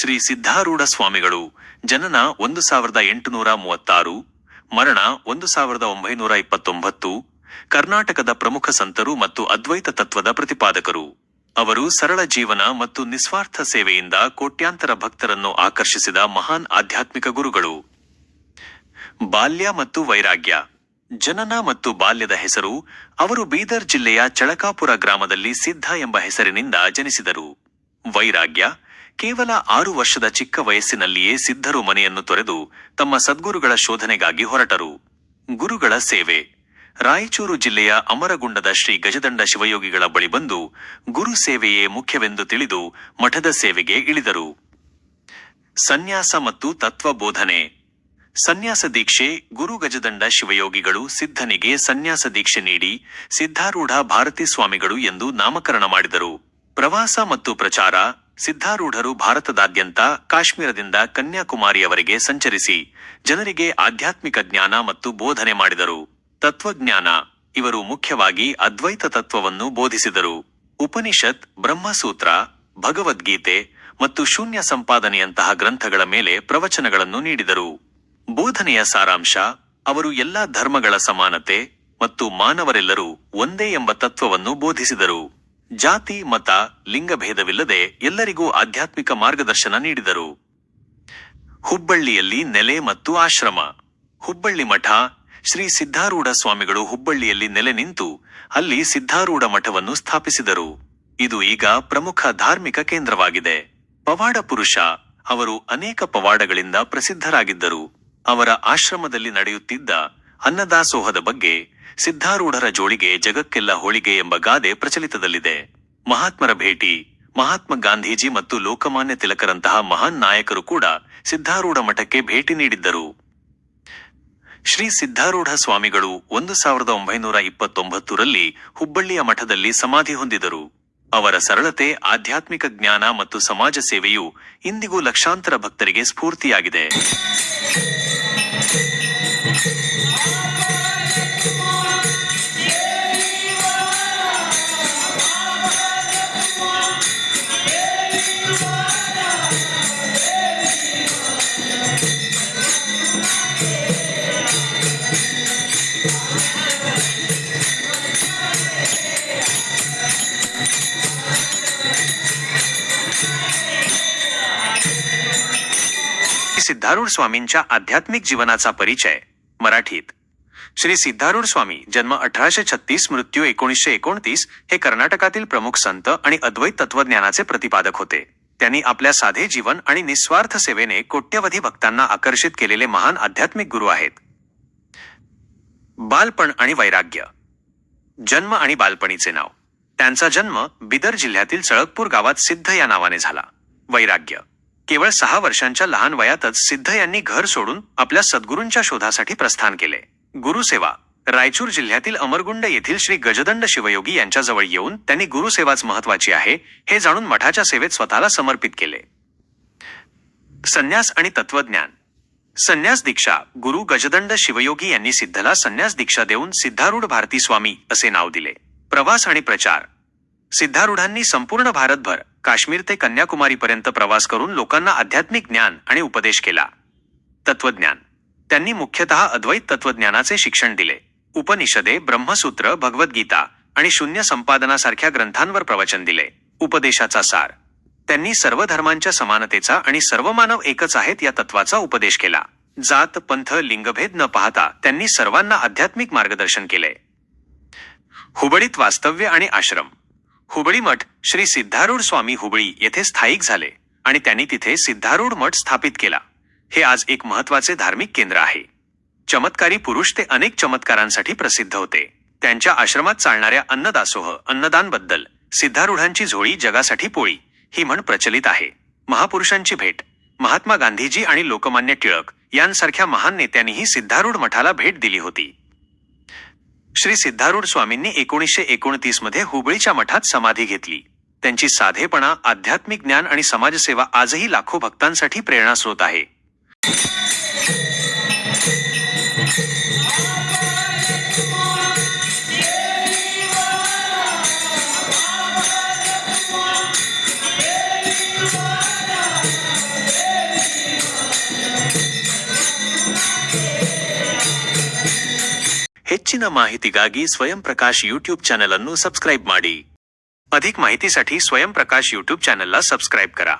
ಶ್ರೀ ಸಿದ್ಧಾರೂಢ ಸ್ವಾಮಿಗಳು, ಜನನ ಒಂದು ಸಾವಿರದ ಎಂಟುನೂರ ಮೂವತ್ತಾರು, ಮರಣ ಒಂದು ಸಾವಿರದ ಒಂಬೈನೂರ ಇಪ್ಪತ್ತೊಂಬತ್ತು, ಕರ್ನಾಟಕದ ಪ್ರಮುಖ ಸಂತರು ಮತ್ತು ಅದ್ವೈತ ತತ್ವದ ಪ್ರತಿಪಾದಕರು. ಅವರು ಸರಳ ಜೀವನ ಮತ್ತು ನಿಸ್ವಾರ್ಥ ಸೇವೆಯಿಂದ ಕೋಟ್ಯಾಂತರ ಭಕ್ತರನ್ನು ಆಕರ್ಷಿಸಿದ ಮಹಾನ್ ಆಧ್ಯಾತ್ಮಿಕ ಗುರುಗಳು. ಬಾಲ್ಯ ಮತ್ತು ವೈರಾಗ್ಯ. ಜನನ ಮತ್ತು ಬಾಲ್ಯದ ಹೆಸರು ಅವರು ಬೀದರ್ ಜಿಲ್ಲೆಯ ಚಳಕಾಪುರ ಗ್ರಾಮದಲ್ಲಿ ಸಿದ್ಧ ಎಂಬ ಹೆಸರಿನಿಂದ ಜನಿಸಿದರು. ವೈರಾಗ್ಯ ಕೇವಲ ಆರು ವರ್ಷದ ಚಿಕ್ಕ ವಯಸ್ಸಿನಲ್ಲಿಯೇ ಸಿದ್ಧರು ಮನೆಯನ್ನು ತೊರೆದು ತಮ್ಮ ಸದ್ಗುರುಗಳ ಶೋಧನೆಗಾಗಿ ಹೊರಟರು. ಗುರುಗಳ ಸೇವೆ. ರಾಯಚೂರು ಜಿಲ್ಲೆಯ ಅಮರಗುಂಡದ ಶ್ರೀ ಗಜದಂಡ ಶಿವಯೋಗಿಗಳ ಬಳಿ ಬಂದು ಗುರು ಸೇವೆಯೇ ಮುಖ್ಯವೆಂದು ತಿಳಿದು ಮಠದ ಸೇವೆಗೆ ಇಳಿದರು. ಸನ್ಯಾಸ ಮತ್ತು ತತ್ವಬೋಧನೆ. ಸನ್ಯಾಸ ದೀಕ್ಷೆ, ಗುರು ಗಜದಂಡ ಶಿವಯೋಗಿಗಳು ಸಿದ್ಧನಿಗೆ ಸನ್ಯಾಸ ದೀಕ್ಷೆ ನೀಡಿ ಸಿದ್ಧಾರೂಢ ಭಾರತಿ ಸ್ವಾಮಿಗಳು ಎಂದು ನಾಮಕರಣ ಮಾಡಿದರು. ಪ್ರವಾಸ ಮತ್ತು ಪ್ರಚಾರ ಸಿದ್ಧಾರೂಢರು ಭಾರತದಾದ್ಯಂತ ಕಾಶ್ಮೀರದಿಂದ ಕನ್ಯಾಕುಮಾರಿಯವರೆಗೆ ಸಂಚರಿಸಿ ಜನರಿಗೆ ಆಧ್ಯಾತ್ಮಿಕ ಜ್ಞಾನ ಮತ್ತು ಬೋಧನೆ ಮಾಡಿದರು. ತತ್ವಜ್ಞಾನ, ಇವರು ಮುಖ್ಯವಾಗಿ ಅದ್ವೈತ ತತ್ವವನ್ನು ಬೋಧಿಸಿದರು. ಉಪನಿಷತ್, ಬ್ರಹ್ಮಸೂತ್ರ, ಭಗವದ್ಗೀತೆ ಮತ್ತು ಶೂನ್ಯ ಸಂಪಾದನೆಯಂತಹ ಗ್ರಂಥಗಳ ಮೇಲೆ ಪ್ರವಚನಗಳನ್ನು ನೀಡಿದರು. ಬೋಧನೆಯ ಸಾರಾಂಶ, ಅವರು ಎಲ್ಲಾ ಧರ್ಮಗಳ ಸಮಾನತೆ ಮತ್ತು ಮಾನವರೆಲ್ಲರೂ ಒಂದೇ ಎಂಬ ತತ್ವವನ್ನು ಬೋಧಿಸಿದರು. ಜಾತಿ, ಮತ ಲಿಂಗಭೇದವಿಲ್ಲದೆ ಎಲ್ಲರಿಗೂ ಆಧ್ಯಾತ್ಮಿಕ ಮಾರ್ಗದರ್ಶನ ನೀಡಿದರು. ಹುಬ್ಬಳ್ಳಿಯಲ್ಲಿ ನೆಲೆ ಮತ್ತು ಆಶ್ರಮ. ಹುಬ್ಬಳ್ಳಿ ಮಠ, ಶ್ರೀ ಸಿದ್ಧಾರೂಢ ಸ್ವಾಮಿಗಳು ಹುಬ್ಬಳ್ಳಿಯಲ್ಲಿ ನೆಲೆ ನಿಂತು ಅಲ್ಲಿ ಸಿದ್ಧಾರೂಢ ಮಠವನ್ನು ಸ್ಥಾಪಿಸಿದರು. ಇದು ಈಗ ಪ್ರಮುಖ ಧಾರ್ಮಿಕ ಕೇಂದ್ರವಾಗಿದೆ. ಪವಾಡ ಪುರುಷ ಅವರು ಅನೇಕ ಪವಾಡಗಳಿಂದ ಪ್ರಸಿದ್ಧರಾಗಿದ್ದರು. ಅವರ ಆಶ್ರಮದಲ್ಲಿ ನಡೆಯುತ್ತಿದ್ದ ಅನ್ನದಾಸೋಹದ ಬಗ್ಗೆ ಸಿದ್ಧಾರೂಢರ ಜೋಳಿಗೆ ಜಗಕ್ಕೆಲ್ಲ ಹೋಳಿಗೆ ಎಂಬ ಗಾದೆ ಪ್ರಚಲಿತದಲ್ಲಿದೆ. ಮಹಾತ್ಮರ ಭೇಟಿ, ಮಹಾತ್ಮ ಗಾಂಧೀಜಿ ಮತ್ತು ಲೋಕಮಾನ್ಯ ತಿಲಕರಂತಹ ಮಹಾನ್ ನಾಯಕರು ಕೂಡ ಸಿದ್ಧಾರೂಢ ಮಠಕ್ಕೆ ಭೇಟಿ ನೀಡಿದ್ದರು. ಶ್ರೀ ಸಿದ್ಧಾರೂಢ ಸ್ವಾಮಿಗಳು ಒಂದು ಸಾವಿರದ ಒಂಬೈನೂರ ಇಪ್ಪತ್ತೊಂಬತ್ತರಲ್ಲಿ ಹುಬ್ಬಳ್ಳಿಯ ಮಠದಲ್ಲಿ ಸಮಾಧಿ ಹೊಂದಿದರು. ಅವರ ಸರಳತೆ, ಆಧ್ಯಾತ್ಮಿಕ ಜ್ಞಾನ ಮತ್ತು ಸಮಾಜ ಸೇವೆಯು ಇಂದಿಗೂ ಲಕ್ಷಾಂತರ ಭಕ್ತರಿಗೆ ಸ್ಫೂರ್ತಿಯಾಗಿದೆ. सिद्धारूढ स्वामींच्या आध्यात्मिक जीवनाचा परिचय मराठीत. श्री सिद्धारूढ स्वामी जन्म अठराशे छत्तीस मृत्यू एकोणीसशे एकोणतीस हे कर्नाटकातील प्रमुख संत आणि अद्वैत तत्वज्ञानाचे प्रतिपादक होते. त्यांनी आपल्या साधे जीवन आणि निस्वार्थ सेवेने कोट्यवधी भक्तांना आकर्षित केलेले महान आध्यात्मिक गुरु आहेत. बालपण आणि वैराग्य. जन्म आणि बालपणीचे नाव. त्यांचा जन्म बिदर जिल्ह्यातील सळकपूर गावात सिद्ध या नावाने झाला. वैराग्य. केवळ सहा वर्षांच्या लहान वयातच सिद्ध यांनी घर सोडून आपल्या सद्गुरूंच्या शोधासाठी प्रस्थान केले. गुरुसेवा. रायचूर जिल्ह्यातील अमरगुंड येथील श्री गजदंड शिवयोगी यांच्याजवळ येऊन त्यांनी गुरुसेवाच महत्वाची आहे हे जाणून मठाच्या सेवेत स्वतःला समर्पित केले. संन्यास आणि तत्वज्ञान संन्यास दीक्षा. गुरु गजदंड शिवयोगी यांनी सिद्धला संन्यास दीक्षा देऊन सिद्धारूढ भारती स्वामी असे नाव दिले. प्रवास आणि प्रचार. सिद्धारूढांनी संपूर्ण भारतभर काश्मीर ते कन्याकुमारीपर्यंत प्रवास करून लोकांना आध्यात्मिक ज्ञान आणि उपदेश केला. तत्वज्ञान त्यांनी मुख्यतः अद्वैत तत्वज्ञानाचे शिक्षण दिले. उपनिषदे ब्रह्मसूत्र भगवद्गीता आणि शून्य संपादनासारख्या ग्रंथांवर प्रवचन दिले. उपदेशाचा सार. त्यांनी सर्व धर्मांच्या समानतेचा आणि सर्व मानव एकच आहेत या तत्वाचा उपदेश केला. जात पंथ लिंगभेद न पाहता त्यांनी सर्वांना आध्यात्मिक मार्गदर्शन केले. हुबळीत वास्तव्य आणि आश्रम. हुबळी मठ श्री सिद्धारूढ स्वामी हुबळी येथे स्थायिक झाले आणि त्यांनी तिथे सिद्धारूढ मठ स्थापित केला. हे आज एक महत्त्वाचे धार्मिक केंद्र आहे. चमत्कारी पुरुष ते अनेक चमत्कारांसाठी प्रसिद्ध होते. त्यांच्या आश्रमात चालणाऱ्या अन्नदासोह अन्नदानबद्दल सिद्धारूढांची झोळी जगासाठी पोळी ही म्हण प्रचलित आहे. महापुरुषांची भेट महात्मा गांधीजी आणि लोकमान्य टिळक यांसारख्या महान नेत्यांनीही सिद्धारूढ मठाला भेट दिली होती. श्री सिद्धारूढ स्वामींनी एकोणीसशे एकोणतीसमध्ये हुबळीच्या मठात समाधी घेतली. त्यांची साधेपणा आध्यात्मिक ज्ञान आणि समाजसेवा आजही लाखो भक्तांसाठी प्रेरणास्रोत आहे. ಹೆಚ್ಚಿನ ಮಾಹಿತಿಗಾಗಿ ಸ್ವಯಂ ಪ್ರಕಾಶ್ ಯೂಟ್ಯೂಬ್ ಚಾನೆಲ್ ಅನ್ನು ಸಬ್ಸ್ಕ್ರೈಬ್ ಮಾಡಿ. ಅಧಿಕ ಮಾಹಿತಿ ಸಾಧಿ ಸ್ವಯಂ ಪ್ರಕಾಶ್ ಯೂಟ್ಯೂಬ್ ಚಾನೆಲ್ ಸಬ್ಸ್ಕ್ರೈಬ್ ಕರ.